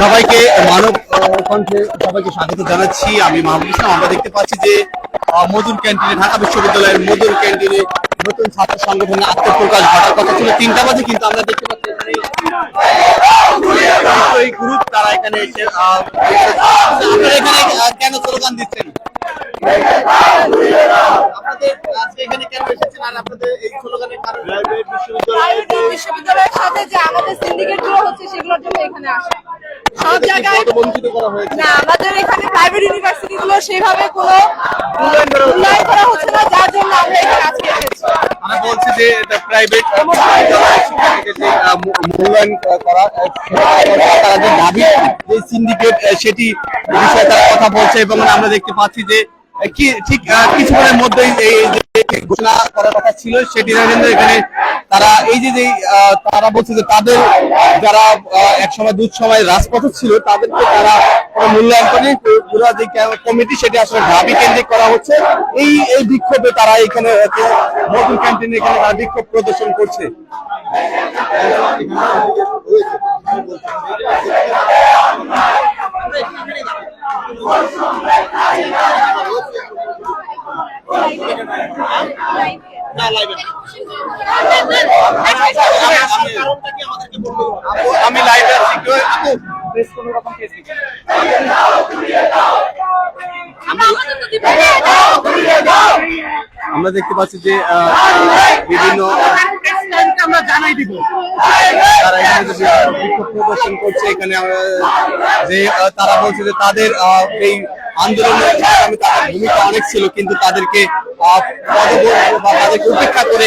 সবাইকে মানব কণ্ঠে সবাইকে স্বাগত জানাচ্ছি। আমি মাহমুদ ইসলাম। আমরা দেখতে পাচ্ছি যে মধুর ক্যান্টিনে, ঢাকা বিশ্ববিদ্যালয়ের মধুর ক্যান্টিনে নতুন ছাত্র সংগঠনে আত্মপ্রকাশ ঘটার কথা ছিল তিনটা বাজে, কিন্তু আমরা দেখতে পাচ্ছি এই গ্রুপ এখানে কেন স্লোগান দিচ্ছেন? আজকে এখানে আপনাদের বিশ্ববিদ্যালয়ের সাথে যে আমাদের সিন্ডিকেটগুলো হচ্ছে, সেগুলোর জন্য এখানে আসা। সব জায়গায় না আমাদের এখানে প্রাইভেট ইউনিভার্সিটি গুলো সেভাবে কোনো মূল্যায়ন করা হচ্ছে না। উন্নয়ন করা হচ্ছে না যার জন্য আমরা এখানে আজকে এসেছি। আমরা বলছি যে প্রাইভেট মূল্যায়ন করা তারা যে দাবি যে সিন্ডিকেট সেটি বিষয়ে তারা কথা বলছে এবং আমরা দেখতে পাচ্ছি যে কি ঠিক কিছুক্ষণের মধ্যেই এই ঘোষণা করার কথা ছিল সেটি কিন্তু এখানে তারা এই যে তারা বলছে যে তাদের যারা আহ, একসময় দুধ সময় রাজপথে ছিল তাদেরকে তারা কোনো মূল্যায়ন করে পুরো যে কমিটি সেটি আসলে ঢাবি কেন্দ্রিক করা হচ্ছে। এই এই বিক্ষোভে তারা এখানে নতুন ক্যান্টিনে এখানে তারা বিক্ষোভ প্রদর্শন করছে। আমি লাইভে আছি কোনো রকম কেস আমরা দেখতে পাচ্ছি যে আহ, বিভিন্ন জানাই দিব। তারা বিক্ষোভ প্রদর্শন করছে, এখানে যে তারা বলছে যে তাদের এই আন্দোলনের ভূমিকা অনেক ছিল, কিন্তু তাদেরকে বা তাদেরকে উপেক্ষা করে